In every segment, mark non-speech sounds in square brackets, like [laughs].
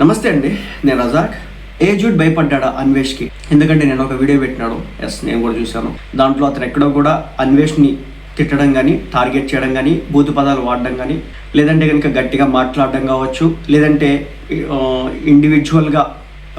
నమస్తే అండి నేను రజాక్. ఏజుడ్ భయపడ్డాడా అన్వేష్కి? ఎందుకంటే నేను ఒక వీడియో పెట్టినాడు. ఎస్ నేను కూడా చూశాను. దాంట్లో అతను ఎక్కడో కూడా అన్వేష్ని తిట్టడం కానీ టార్గెట్ చేయడం కానీ బూతు పదాలు వాడడం కానీ లేదంటే కనుక గట్టిగా మాట్లాడడం కావచ్చు లేదంటే ఇండివిజువల్గా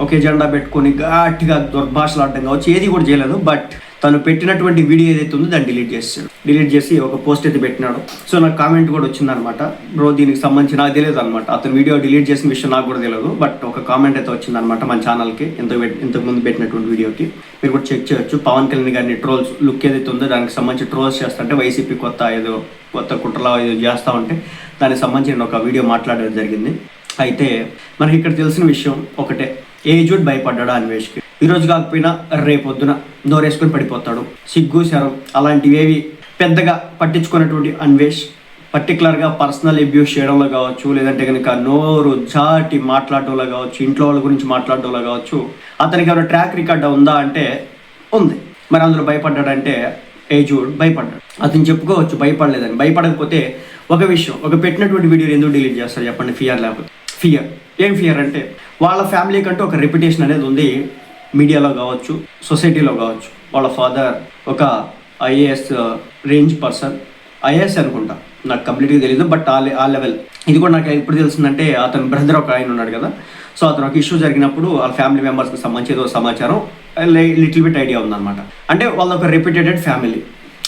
ఒకే జెండా పెట్టుకొని గట్టిగా దుర్భాషలాడడం కావచ్చు ఏది కూడా చేయలేదు. బట్ తను పెట్టినటువంటి వీడియో ఏదైతే ఉందో దాన్ని డిలీట్ చేస్తాడు. డిలీట్ చేసి ఒక పోస్ట్ అయితే పెట్టినాడు. సో నాకు కామెంట్ కూడా వచ్చిందనమాట బ్రో దీనికి సంబంధించి నాకు తెలియదు అనమాట అతను వీడియో డిలీట్ చేసిన విషయం నాకు కూడా తెలియదు. బట్ ఒక కామెంట్ అయితే వచ్చిందనమాట మన ఛానల్కి ఇంత ఇంతకు ముందు పెట్టినటువంటి వీడియోకి. మీరు కూడా చెక్ చేయొచ్చు. పవన్ కళ్యాణ్ గారిని ట్రోల్స్ లుక్ ఏదైతే ఉందో దానికి సంబంధించి ట్రోల్స్ చేస్తుంటే వైసీపీ కొత్త ఏదో కొత్త కుట్రలా ఏదో చేస్తూ ఉంటే దానికి సంబంధించి ఒక వీడియో మాట్లాడడం జరిగింది. అయితే మనకి ఇక్కడ తెలిసిన విషయం ఒకటే. ఏజుడ్ భయపడ్డాడు అన్వేష్కి? ఈ రోజు కాకపోయినా రేపొద్దున నోరేసుకొని పడిపోతాడు. సిగ్గు శరం అలాంటివేవి పెద్దగా పట్టించుకున్నటువంటి అన్వేష్ పర్టికులర్గా పర్సనల్ అబ్యూస్ చేయడంలో కావచ్చు లేదంటే కనుక నోరు జాటి మాట్లాడడంలో కావచ్చు ఇంట్లో వాళ్ళ గురించి మాట్లాడడంలో కావచ్చు అతనికి ఏమైనా ట్రాక్ రికార్డ్ ఉందా అంటే ఉంది. మరి అందులో భయపడ్డాడంటే ఏజుడ్ భయపడ్డాడు. అతను చెప్పుకోవచ్చు భయపడలేదని. భయపడకపోతే ఒక విషయం ఒక పెట్టినటువంటి వీడియో ఎందుకు డిలీట్ చేస్తారు చెప్పండి ఫియర్ లేకపోతే. ఫియర్. ఏం ఫియర్ అంటే వాళ్ళ ఫ్యామిలీ కంటే ఒక రెప్యుటేషన్ అనేది ఉంది. మీడియాలో కావచ్చు సొసైటీలో కావచ్చు వాళ్ళ ఫాదర్ ఒక ఐఏఎస్ రేంజ్ పర్సన్ ఐఏఎస్ అనుకుంటా. నాకు కంప్లీట్గా తెలియదు బట్ ఆ ఆ లెవెల్. ఇది కూడా నాకు ఎప్పుడు తెలిసిందంటే అతని బ్రదర్ ఒక ఆయన ఉన్నాడు కదా. సో అతను ఒక ఇష్యూ జరిగినప్పుడు వాళ్ళ ఫ్యామిలీ మెంబర్స్కి సంబంధించి ఏదో సమాచారం లిటిల్ బిట్ ఐడియా ఉందన్నమాట. అంటే వాళ్ళ ఒక రెప్యుటేటెడ్ ఫ్యామిలీ.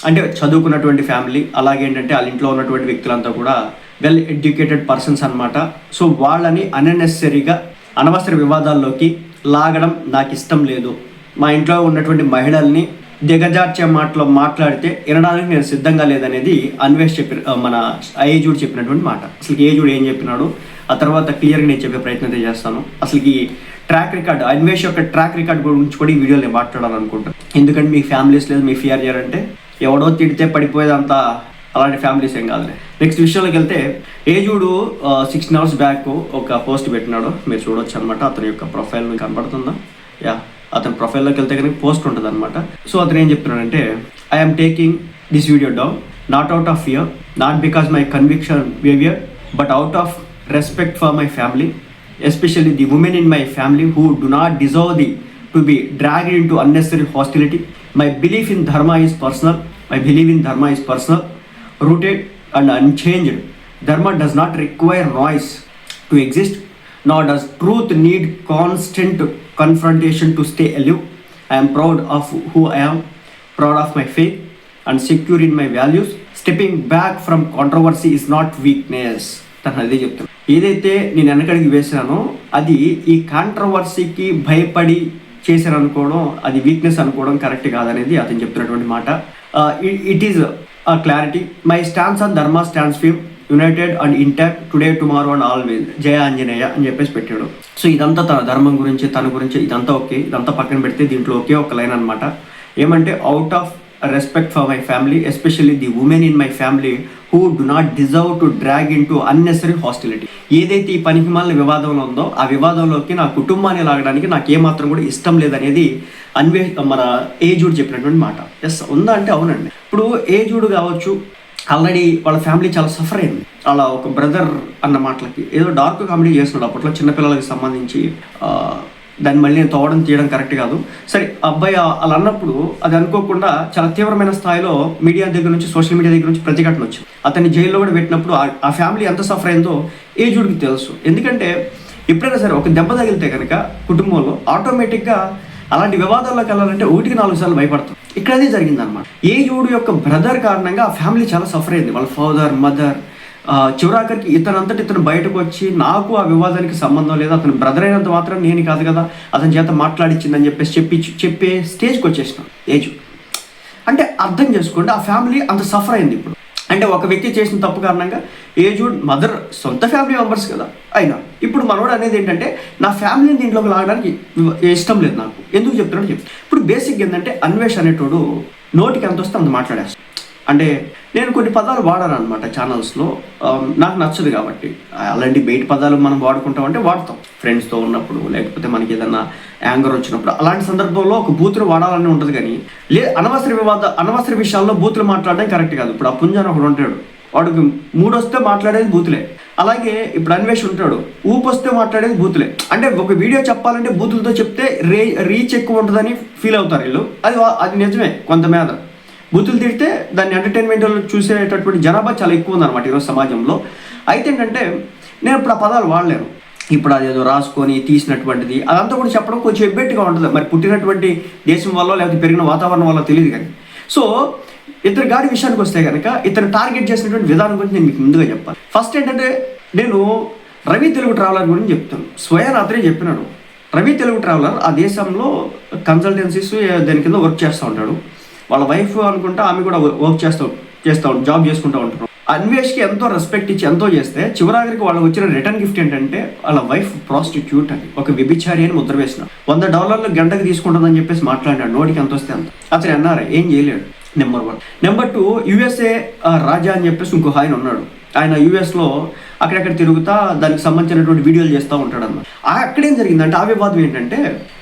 అంటే చదువుకున్నటువంటి ఫ్యామిలీ అలాగే ఏంటంటే వాళ్ళ ఇంట్లో ఉన్నటువంటి వ్యక్తులంతా కూడా వెల్ ఎడ్యుకేటెడ్ పర్సన్స్ అనమాట సో వాళ్ళని అన్నెసెసరీగా అనవసర వివాదాల్లోకి లాగడం నాకు ఇష్టం లేదు. మా ఇంట్లో ఉన్నటువంటి మహిళల్ని దిగజార్చే మాటలో మాట్లాడితే వినడానికి నేను సిద్ధంగా లేదనేది అన్వేష్ చెప్పిన మన ఏజుడు చెప్పినటువంటి మాట. అసలు ఏజుడు ఏం చెప్పినాడు? ఆ తర్వాత క్లియర్గా నేను చెప్పే ప్రయత్నం అయితే చేస్తాను. అసలు ఈ ట్రాక్ రికార్డ్ అన్వేష్ యొక్క ట్రాక్ రికార్డ్ గురించి కూడా ఈ వీడియోలో నేను మాట్లాడాలనుకుంటాను ఎందుకంటే మీ ఫ్యామిలీస్ లేదు మీ ఫియర్ చేయాలంటే ఎవడో తిడితే పడిపోయేదంతా అలాంటి ఫ్యామిలీస్ ఏం కాదులే. నెక్స్ట్ విషయంలోకి వెళ్తే ఏజుడు సిక్స్ అవర్స్ బ్యాక్ ఒక పోస్ట్ పెట్టినాడు. మీరు చూడొచ్చు అనమాట అతని యొక్క ప్రొఫైల్ కనబడుతుందా యా అతని ప్రొఫైల్లోకి వెళ్తే కనుక పోస్ట్ ఉంటుంది అనమాట సో అతను ఏం చెప్తున్నాడంటే I'm taking this video down not out of fear not because my conviction behaviour but out of respect for my family especially the women in my family who do not deserve the to be drag into unnecessary hostility my belief in dharma is personal my believe in dharma is personal rooted and unchanged Dharma does not require noise to exist, nor does truth need constant confrontation to stay alive. I am proud of who I am, proud of my faith, and secure in my values. Stepping back from controversy is not weakness. తను అదే చెప్తాను ఏదైతే నేను వెనకడికి వేసానో అది ఈ కాంట్రవర్సీకి భయపడి చేశాను అనుకోవడం అది వీక్నెస్ అనుకోవడం కరెక్ట్ కాదనేది అతను చెప్తున్నటువంటి మాట it is clarity my stands on dharma stands firm united and intact today tomorrow and always Jaya Anjaneya అని చెప్పేసి పెట్టాడు. సో ఇదంతా తన ధర్మం గురించి తన గురించి ఇదంతా ఓకే. ఇదంతా పక్కన పెడితే దీంట్లో ఒకే ఒక లైన్ అనమాట ఏమంటే out of respect for my family especially the women in my family who do not deserve to drag into unnecessary hostility ఏదైతే ఈ పనికిమాలిన వివాదంలో ఉందో ఆ వివాదంలోకి నా కుటుంబాన్ని లాగడానికి నాకు ఏమాత్రం కూడా ఇష్టం లేదనేది అన్వే మన ఏజుడు చెప్పినటువంటి మాట. ఎస్ ఉందా అంటే అవునండి. ఇప్పుడు ఏజుడు కావచ్చు ఆల్రెడీ వాళ్ళ ఫ్యామిలీ చాలా సఫర్ అయింది. అలా ఒక బ్రదర్ అన్న మాటలకి. ఏదో డార్క్ కామెడీ చేస్తున్నాడు అప్పట్లో చిన్నపిల్లలకి సంబంధించి. దాన్ని మళ్ళీ నేను తోవడం తీయడం కరెక్ట్ కాదు. సరే అబ్బాయి అలా అన్నప్పుడు అది అనుకోకుండా చాలా తీవ్రమైన స్థాయిలో మీడియా దగ్గర నుంచి సోషల్ మీడియా దగ్గర నుంచి ప్రతిఘటన వచ్చింది. అతన్ని జైల్లో కూడా పెట్టినప్పుడు ఆ- ఫ్యామిలీ ఎంత సఫర్ అయిందో ఏజుడికి తెలుసు. ఎందుకంటే ఎప్పుడైనా సరే ఒక దెబ్బ తగిలితే కనుక కుటుంబంలో ఆటోమేటిక్గా అలాంటి వివాదాల్లోకి వెళ్ళాలంటే ఒకటికి నాలుగు సార్లు భయపడతాం. ఇక్కడ అదే జరిగిందనమాట ఏ జోడు యొక్క బ్రదర్ కారణంగా ఆ ఫ్యామిలీ చాలా సఫర్ అయింది. వాళ్ళ ఫాదర్ మదర్ చివరాఖరికి ఇతనంతటి ఇతను బయటకు వచ్చి నాకు ఆ వివాదానికి సంబంధం లేదు. అతను బ్రదర్ అయినంత మాత్రం నేను కాదు కదా అతని చేత మాట్లాడిచ్చిందని చెప్పేసి చెప్పి చెప్పే స్టేజ్కి వచ్చేసిన ఏజ్. అంటే అర్థం చేసుకోండి ఆ ఫ్యామిలీ అంత సఫర్ అయింది ఇప్పుడు. అంటే ఒక వ్యక్తి చేసిన తప్పు కారణంగా ఏజుడ్ మదర్ సొంత ఫ్యామిలీ మెంబర్స్ కదా. అయినా ఇప్పుడు మనోడు అనేది ఏంటంటే నా ఫ్యామిలీని దీంట్లోకి లాగడానికి ఇష్టం లేదు నాకు. ఎందుకు చెప్తున్నాడు చెప్పి. ఇప్పుడు బేసిక్ ఏంటంటే అన్వేష్ అనేటోడు నోటికి ఎంత వస్తే అంత మాట్లాడేస్తాడు. అంటే నేను కొన్ని పదాలు వాడాను అనమాట ఛానల్స్లో నాకు నచ్చదు కాబట్టి. అలాంటి బయట పదాలు మనం వాడుకుంటాం అంటే వాడతాం ఫ్రెండ్స్తో ఉన్నప్పుడు లేకపోతే మనకి ఏదన్నా యాంగర్ వచ్చినప్పుడు. అలాంటి సందర్భంలో ఒక బూతులు వాడాలని ఉంటుంది కానీ లే అనవసర వివాద అనవసర విషయాల్లో బూతులు మాట్లాడడం కరెక్ట్ కాదు. ఇప్పుడు ఆ పుంజాన్ ఒకడు ఉంటాడు. వాడికి మూడు వస్తే మాట్లాడేది బూతులే. అలాగే ఇప్పుడు అన్వేష్ ఉంటాడు. ఊపు వస్తే మాట్లాడేది బూతులే. అంటే ఒక వీడియో చెప్పాలంటే బూతులతో చెప్తే రే రీచ్ ఎక్కువ ఉంటుందని ఫీల్ అవుతారు వీళ్ళు. అది అది నిజమే కొంతమేద బూతులు తిడితే దాన్ని ఎంటర్టైన్మెంట్ చూసేటటువంటి జనాభా చాలా ఎక్కువ ఉందన్నమాట ఈరోజు సమాజంలో. అయితే ఏంటంటే నేను ఇప్పుడు ఆ పదాలు వాడలేను. ఇప్పుడు అదేదో రాసుకొని తీసినటువంటిది అదంతా కూడా చెప్పడం కొంచెం ఎబ్బెట్టుగా ఉంటుంది. మరి పుట్టినటువంటి దేశం వల్ల లేకపోతే పెరిగిన వాతావరణం వల్ల తెలియదు కానీ. సో ఇతని గాడి విషయానికి వస్తే కనుక ఇతను టార్గెట్ చేసినటువంటి విధానం గురించి నేను మీకు ముందుగా చెప్పాలి. ఫస్ట్ ఏంటంటే నేను రవి తెలుగు ట్రావెలర్ గురించి చెప్తాను. స్వయాన్ అతనే చెప్పినాడు. రవి తెలుగు ట్రావెలర్ ఆ దేశంలో కన్సల్టెన్సీస్ దాని కింద వర్క్ చేస్తూ ఉంటాడు. వాళ్ళ వైఫ్ అనుకుంటా ఆమె కూడా వర్క్ చేస్తూ చేస్తూ జాబ్ చేసుకుంటూ ఉంటారు అన్వేష్కి ఎంతో రెస్పెక్ట్ ఇచ్చి ఎంతో చేస్తే చివరాఖరికి వాళ్ళకి వచ్చిన రిటర్న్ గిఫ్ట్ ఏంటంటే వాళ్ళ వైఫ్ ప్రాస్టిట్యూట్ అని ఒక విభిచారి అని ముద్ర వేసిన. వంద డాలర్లు గంటకు తీసుకుంటుందని చెప్పేసి మాట్లాడాడు నోటికి ఎంత వస్తే అంత. అతను అన్నారు ఏం చేయలేడు. Number one number two USA Raja అని చెప్పేసి ఇంకో ఆయన ఉన్నాడు. ఆయన యుఎస్లో అక్కడెక్కడ తిరుగుతా దానికి సంబంధించినటువంటి వీడియోలు చేస్తూ ఉంటాడు అన్నమాట ఆ అక్కడేం జరిగిందంటే ఆ వివాదం ఏంటంటే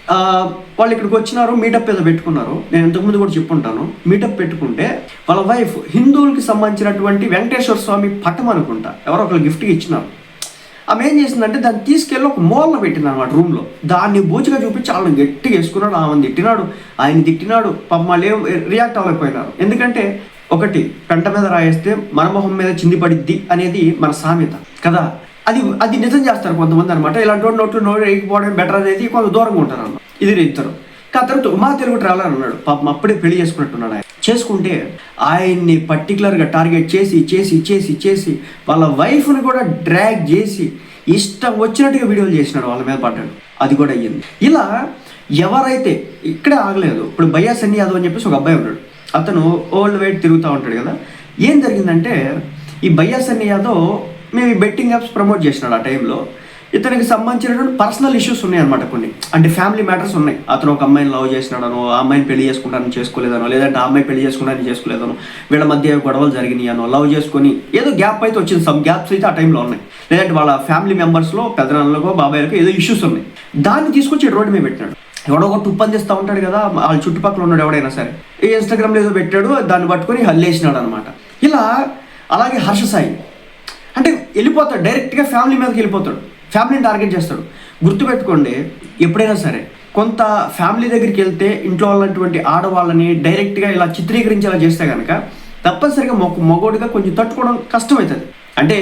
వాళ్ళు ఇక్కడికి వచ్చినారు మీటప్ ఏదో పెట్టుకున్నారు. నేను ఇంతకుముందు కూడా చెప్పుంటాను. మీటప్ పెట్టుకుంటే వాళ్ళ వైఫ్ హిందువులకి సంబంధించినటువంటి వెంకటేశ్వర స్వామి పటం అనుకుంటా. ఎవరో ఒకరు గిఫ్ట్గా ఇచ్చినారు. ఆమె ఏం చేసిందంటే దాన్ని తీసుకెళ్ళి ఒక మూలన పెట్టింది అనమాట రూమ్లో దాన్ని బూచిగా చూపించి వాళ్ళని గట్టిగా వేసుకున్నాడు. ఆమెను తిట్టినాడు ఆయన తిట్టినాడు పాప వాళ్ళు రియాక్ట్ అవ్వకపోయినారు ఎందుకంటే ఒకటి పెంట మీద రాయేస్తే మన మొహం మీద చింది పడిద్ది అనేది మన సామెత. కదా? అది అది నిజం చేస్తారు కొంతమంది అనమాట ఇలాంటి వాడు నోట్లు నోరు వేయకపోవడం బెటర్ అనేది కొంత దూరంగా ఉంటారు అన్న ఇది ఇద్దరు. తర్వాత మా తెలుగు ట్రావెలర్ అన్నాడు పాపం అప్పుడే పెళ్ళి చేసుకున్నట్టున్నాడు ఆయన. చేసుకుంటే ఆయన్ని పర్టికులర్గా టార్గెట్ చేసి చేసి చేసి చేసి వాళ్ళ వైఫ్ని కూడా డ్రాగ్ చేసి ఇష్టం వచ్చినట్టుగా వీడియోలు చేసినాడు వాళ్ళ మీద పడ్డాడు. అది కూడా అయ్యింది. ఇలా ఎవరైతే ఇక్కడే ఆగలేదు. ఇప్పుడు భయ్యా సన్ని యాదవ్ అని చెప్పేసి ఒక అబ్బాయి ఉన్నాడు. అతను ఓల్డ్ వైట్ తిరుగుతూ ఉంటాడు కదా. ఏం జరిగిందంటే ఈ భయ్యా సన్ని యాదవ్ మేము ఈ బెట్టింగ్ యాప్స్ ప్రమోట్ చేసినాడు ఆ టైంలో ఇతనికి సంబంధించినటువంటి పర్సనల్ ఇష్యూస్ ఉన్నాయి అనమాట కొన్ని. అంటే ఫ్యామిలీ మ్యాటర్స్ ఉన్నాయి. అతను ఒక అమ్మాయిని లవ్ చేసినాడనో ఆ అమ్మాయిని పెళ్ళి చేసుకుంటానని చేసుకోలేదనో లేదంటే ఆ అమ్మాయి పెళ్ళి చేసుకుంటానని చేసుకోలేదనో వీళ్ళ మధ్య గొడవలు జరిగినాయనో లవ్ చేసుకొని ఏదో గ్యాప్ అయితే వచ్చింది. సమ్ గ్యాప్స్ అయితే ఆ టైంలో ఉన్నాయి. లేదంటే వాళ్ళ ఫ్యామిలీ మెంబర్స్లో పెద్దనాన్నలకో బాబాయ్లకో ఏదో ఇష్యూస్ ఉన్నాయి. దాన్ని తీసుకొచ్చి రోడ్డు మీద పెట్టినాడు. ఎవడో ఒకటి ఉప్పందిస్తూ ఉంటాడు కదా వాళ్ళ చుట్టుపక్కల ఉన్నాడు ఎవడైనా సరే. ఇన్స్టాగ్రామ్లో ఏదో పెట్టాడు దాన్ని పట్టుకొని హల్లేసినాడు అనమాట ఇలా అలాగే హర్ష సాయి. అంటే వెళ్ళిపోతాడు డైరెక్ట్గా ఫ్యామిలీ మీదకి వెళ్ళిపోతాడు. ఫ్యామిలీని టార్గెట్ చేస్తాడు. గుర్తుపెట్టుకోండి ఎప్పుడైనా సరే కొంత ఫ్యామిలీ దగ్గరికి వెళ్తే ఇంట్లో ఉన్నటువంటి ఆడవాళ్ళని డైరెక్ట్గా ఇలా చిత్రీకరించేలా చేస్తే కనుక తప్పనిసరిగా మొక్క మగోడిగా కొంచెం తట్టుకోవడం కష్టమవుతుంది. అంటే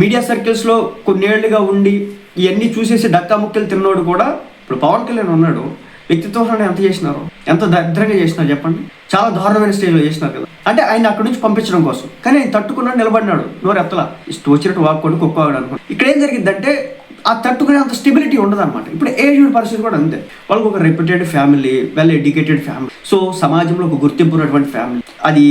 మీడియా సర్కిల్స్లో కొన్నేళ్ళుగా ఉండి ఇవన్నీ చూసేసి డక్కా ముక్కలు తిన్నోడు కూడా ఇప్పుడు పవన్ కళ్యాణ్ ఉన్నాడు వ్యక్తిత్వం ఎంత చేసినారు? ఎంత దరిద్రంగా చేసినారు చెప్పండి. చాలా దారుణమైన స్టేజ్లో చేసినారు కదా. అంటే ఆయన అక్కడి నుంచి పంపించడం కోసం. కానీ ఆయన తట్టుకున్నాడు నిలబడినాడు. నోరు ఎత్తలా. ఇష్టం వచ్చినట్టు వాక్కొని కుక్కవాడు అనుకో ఇక్కడ ఏం జరిగిందంటే ఆ తట్టుకునే అంత స్టెబిలిటీ ఉండదు అనమాట ఇప్పుడు ఏజ్డ్ పరిస్థితి కూడా అంతే. వాళ్ళకి ఒక reputed family well educated family so సమాజంలో ఒక గుర్తింపు ఉన్నటువంటి ఫ్యామిలీ అది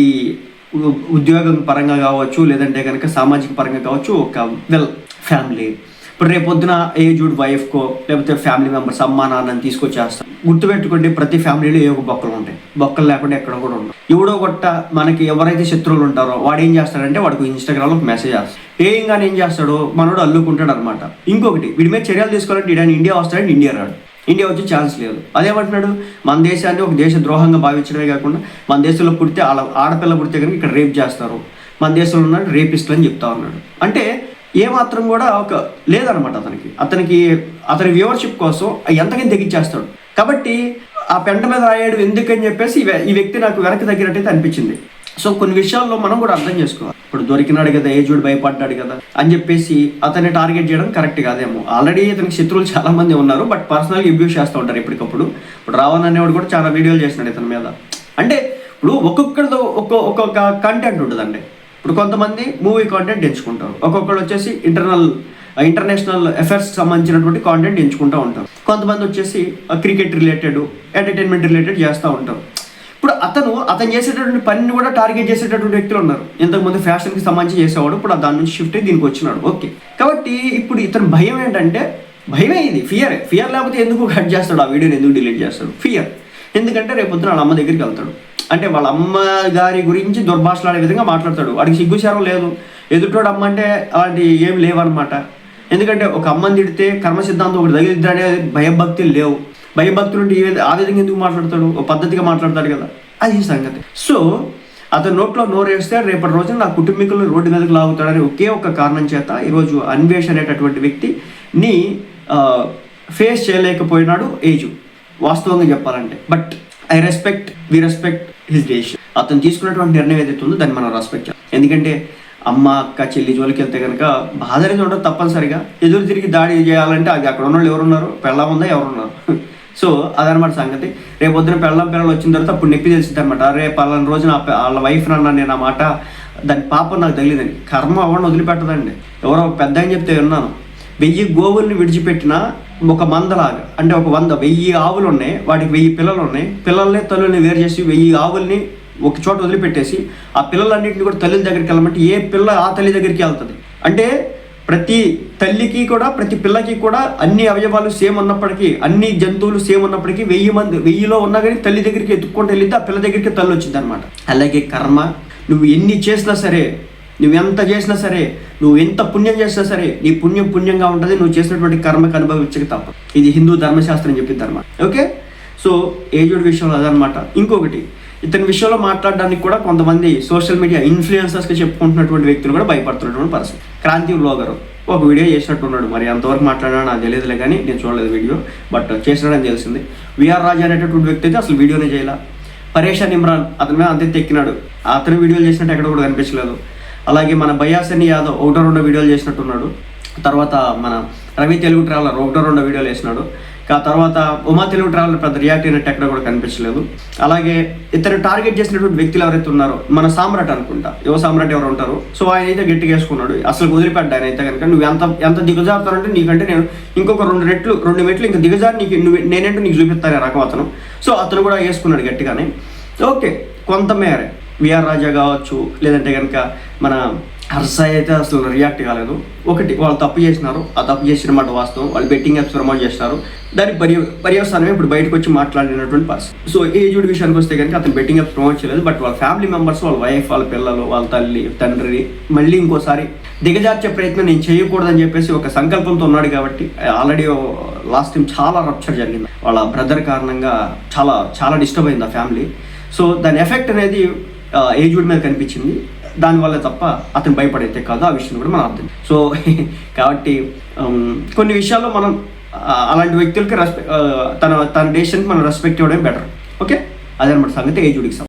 ఉద్యోగం పరంగా కావచ్చు లేదంటే కనుక సామాజిక పరంగా కావచ్చు ఒక వెల్ ఫ్యామిలీ ఇప్పుడు రేపొద్దున ఏజ్డ్ వైఫ్కో లేకపోతే ఫ్యామిలీ మెంబర్స్ అమ్మా నాన్నని తీసుకొచ్చేస్తాం. గుర్తుపెట్టుకోండి ప్రతి ఫ్యామిలీలో ఏ ఒక బొక్కలు ఉంటాయి. బొక్కలు లేకుండా ఎక్కడ కూడా ఉండవు. ఎవడో గొట్ట మనకి ఎవరైతే శత్రువులు ఉంటారో వాడు ఏం చేస్తాడంటే వాడికి ఇన్స్టాగ్రామ్లో ఒక మెసేజ్ చేస్తాడు కానీ ఏం చేస్తాడు మనోడు అల్లుకుంటాడు అనమాట ఇంకొకటి వీడి మీద చర్యలు తీసుకోవాలంటే ఈడ ఇండియా వస్తాడంటే ఇండియా రాడు. ఇండియా వచ్చే ఛాన్స్ లేదు. అదేమంటున్నాడు? మన దేశాన్ని ఒక దేశ ద్రోహంగా భావించడమే కాకుండా మన దేశంలో పుడితే ఆడపిల్ల పుడితే కనుక ఇక్కడ రేప్ చేస్తారు. మన దేశంలో ఉన్న రేపిస్టులు అని చెప్తా ఉన్నాడు. అంటే ఏ మాత్రం కూడా ఒక లేదనమాట అతనికి. అతనికి అతని వ్యూవర్షిప్ కోసం ఎంతకని తెగించేస్తాడు కాబట్టి ఆ పెంట మీద రాయాడు ఎందుకని చెప్పేసి ఈ వ్యక్తి నాకు వెనక్కి తగ్గినట్టయితే అనిపించింది. సో కొన్ని విషయాల్లో మనం కూడా అర్థం చేసుకోవాలి. ఇప్పుడు దొరికినాడు కదా ఏజుడు భయపడ్డాడు కదా అని చెప్పేసి అతన్ని టార్గెట్ చేయడం కరెక్ట్ కాదేమో. ఆల్రెడీ అతనికి శత్రువులు చాలా మంది ఉన్నారు బట్ పర్సనల్గా అబ్యూస్ చేస్తూ ఉంటారు ఇప్పటికప్పుడు ఇప్పుడు రావణ్ అనేవాడు కూడా చాలా వీడియోలు చేసినాడు ఇతని మీద. అంటే ఇప్పుడు ఒక్కొక్కరితో ఒక్కొక్క ఒక్కొక్క కంటెంట్ ఉంటుందండి. ఇప్పుడు కొంతమంది మూవీ కాంటెంట్ ఎంచుకుంటారు. ఒక్కొక్కరు వచ్చేసి ఇంటర్నల్ ఇంటర్నేషనల్ అఫైర్స్ సంబంధించినటువంటి కాంటెంట్ ఎంచుకుంటూ ఉంటారు. కొంతమంది వచ్చేసి క్రికెట్ రిలేటెడ్ ఎంటర్టైన్మెంట్ రిలేటెడ్ చేస్తూ ఉంటారు. ఇప్పుడు అతను అతను చేసేటటువంటి పనిని కూడా టార్గెట్ చేసేటటువంటి వ్యక్తులు ఉన్నారు. ఇంతకుముందు ఫ్యాషన్కి సంబంధించి చేసేవాడు ఇప్పుడు దాని నుంచి షిఫ్ట్ అయ్యి దీనికి వచ్చినాడు. ఓకే. కాబట్టి ఇప్పుడు ఇతని భయం ఏంటంటే భయమే ఇది ఫియర్ ఫియర్ లేకపోతే ఎందుకు కట్ చేస్తాడు? ఆ వీడియోని ఎందుకు డిలీట్ చేస్తాడు? ఫియర్ ఎందుకంటే రేపు పొద్దున వాళ్ళ అమ్మ దగ్గరికి వెళ్తాడు. అంటే వాళ్ళ అమ్మ గారి గురించి దుర్భాషలాడే విధంగా మాట్లాడతాడు. వాడికి సిగ్గుచారం లేదు. ఎదుటోడు అమ్మ అంటే అలాంటి ఏం లేవన్నమాట. ఎందుకంటే ఒక అమ్మని తిడితే కర్మ సిద్ధాంతం ఒకటి తగిలిద్దా భయభక్తులు లేవు. భయభక్తులు ఉంటే ఏ ఆ విధంగా ఎందుకు మాట్లాడతాడు? ఒక పద్ధతిగా మాట్లాడతాడు కదా. అది సంగతి. సో అతను నోట్లో నోరు వేస్తే రేపటి రోజున నా కుటుంబీకులను రోడ్డు మీదకి లాగుతాడని ఒకే ఒక కారణం చేత ఈరోజు అన్వేష్ అనేటటువంటి వ్యక్తిని ఫేస్ చేయలేకపోయినాడు. ఏజు. వాస్తవంగా చెప్పాలంటే. But I respect we respect his decision అతను తీసుకున్నటువంటి నిర్ణయం ఏదైతే ఉందో దాన్ని మనం రెస్పెక్ట్ చేయాలి. ఎందుకంటే అమ్మ అక్క చెల్లి జోలికి వెళ్తే కనుక బాధ అనేది ఉండదు తప్పనిసరిగా. ఎదురు తిరిగి దాడి చేయాలంటే అది అక్కడ ఉన్న వాళ్ళు ఎవరున్నారు? పెళ్ళం ఉందా? ఎవరున్నారు? [laughs] సో అదనమాట సంగతి. రేపు పొద్దున పెళ్ళం పిల్లలు వచ్చిన తర్వాత అప్పుడు నొప్పి తెలిసింది అనమాట అరే పలానా రోజు నా వాళ్ళ వైఫ్ నన్నా నేను ఆ మాట. దాని పాపం నాకు తెలియదని కర్మ అవన్నీ వదిలిపెట్టదండి. ఎవరో పెద్ద అని చెప్తే విన్నాను. వెయ్యి గోవుల్ని విడిచిపెట్టినా ఒక మందలాగా. అంటే ఒక వంద వెయ్యి ఆవులు ఉన్నాయి వాటికి వెయ్యి పిల్లలు ఉన్నాయి పిల్లల్ని తల్లుల్ని వేరు చేసి వెయ్యి ఆవుల్ని ఒక చోట వదిలిపెట్టేసి ఆ పిల్లలన్నింటినీ కూడా తల్లి దగ్గరికి వెళ్ళమంటే ఏ పిల్ల ఆ తల్లి దగ్గరికి వెళ్తుంది? అంటే ప్రతి తల్లికి కూడా ప్రతి పిల్లకి కూడా అన్ని అవయవాలు సేమ్ ఉన్నప్పటికీ అన్ని జంతువులు సేమ్ ఉన్నప్పటికీ వెయ్యి మంది వెయ్యిలో ఉన్నా కానీ తల్లి దగ్గరికి ఎత్తుక్కుంటూ వెళ్ళిద్ది ఆ పిల్ల దగ్గరికి తల్లి వచ్చింది అనమాట అలాగే కర్మ నువ్వు ఎన్ని చేసినా సరే నువ్వు ఎంత చేసినా సరే నువ్వు ఎంత పుణ్యం చేసినా సరే నీ పుణ్యం పుణ్యంగా ఉంటుంది నువ్వు చేసినటువంటి కర్మకు అనుభవించక తప్ప. ఇది హిందూ ధర్మశాస్త్రం చెప్పిన ధర్మ. ఓకే? సో ఏజుడ్ విషయంలో అదనమాట ఇంకొకటి ఇతని విషయంలో మాట్లాడడానికి కూడా కొంతమంది సోషల్ మీడియా ఇన్ఫ్లుయెన్సర్స్కి చెప్పుకుంటున్నటువంటి వ్యక్తులు కూడా భయపడుతున్నటువంటి పరిస్థితి. క్రాంతి బ్లాగర్ ఒక వీడియో చేసినట్టున్నాడు మరి అంతవరకు మాట్లాడినా నాకు తెలియదులే కానీ నేను చూడలేదు వీడియో బట్ చేసినాడని తెలిసింది. విఆర్ రాజా అనేటటువంటి వ్యక్తి అయితే అసలు వీడియోనే చేయాల. పరేషాన్ ఇమ్రాన్ అతని మీద అంతే తెక్కినాడు అతను వీడియోలు చేసినట్టు ఎక్కడ కూడా కనిపించలేదు. అలాగే మన బయాసని యాదవ్ ఒకటో రెండో వీడియోలు చేసినట్టున్నాడు. తర్వాత మన రవి తెలుగు ట్రావెలర్ ఒకటో రెండో వీడియోలు వేసినాడు. ఆ తర్వాత ఉమా తెలుగు ట్రావెలర్ పెద్ద రియాక్ట్ అయినట్టు ఎక్కడ కూడా కనిపించలేదు. అలాగే ఇతను టార్గెట్ చేసినటువంటి వ్యక్తులు ఎవరైతే ఉన్నారో మన సామ్రాట్ అనుకుంటా. యువ సామ్రాట్ ఎవరు ఉంటారు. సో ఆయన అయితే గట్టిగా వేసుకున్నాడు. అసలు వదిలిపెట్ట ఆయన అయితే కనుక. నువ్వు ఎంత ఎంత దిగజారుతానంటే నీకంటే నేను ఇంకొక రెండు రెట్లు రెండు మెట్లు ఇంకా దిగజారి నీకు నువ్వు నేనేంటో నీకు చూపిస్తాను రకం అతను సో అతను కూడా వేసుకున్నాడు గట్టిగానే. ఓకే కొంతమేరే విఆర్ రాజా కావచ్చు లేదంటే కనుక మన హర్సాయి అయితే అసలు రియాక్ట్ కాలేదు. ఒకటి వాళ్ళు తప్పు చేసినారు. ఆ తప్పు చేసిన మాట వాస్తవం. వాళ్ళు బెట్టింగ్ యాప్స్ ప్రమోట్ చేస్తారు దాని పర్య పర్యవసానమే ఇప్పుడు బయటకు వచ్చి మాట్లాడినటువంటి పర్సన్ సో ఏజ్డ్ విషయానికి వస్తే కనుక అతను బెట్టింగ్ యాప్స్ ప్రమోట్ చేయలేదు. బట్ వాళ్ళ ఫ్యామిలీ మెంబర్స్ వాళ్ళ వైఫ్ వాళ్ళ పిల్లలు వాళ్ళ తల్లి తండ్రి మళ్ళీ ఇంకోసారి దిగజార్చే ప్రయత్నం నేను చేయకూడదని చెప్పేసి ఒక సంకల్పంతో ఉన్నాడు కాబట్టి ఆల్రెడీ లాస్ట్ టైం చాలా రప్చర్ జరిగింది. వాళ్ళ బ్రదర్ కారణంగా చాలా చాలా డిస్టర్బ్ అయింది ఆ ఫ్యామిలీ సో దాని ఎఫెక్ట్ అనేది ఏజ్డ్ మీద కనిపించింది. దానివల్ల తప్ప అతను భయపడైతే కాదు. ఆ విషయం కూడా మనం అర్థం సో [laughs] కాబట్టి కొన్ని విషయాల్లో మనం అలాంటి వ్యక్తులకి రెస్పెక్ట్ తన తన డెసిషన్కి మనం రెస్పెక్ట్ ఇవ్వడం బెటర్ ఓకే అదనమాట సంగతి. ఏజ్వుడికి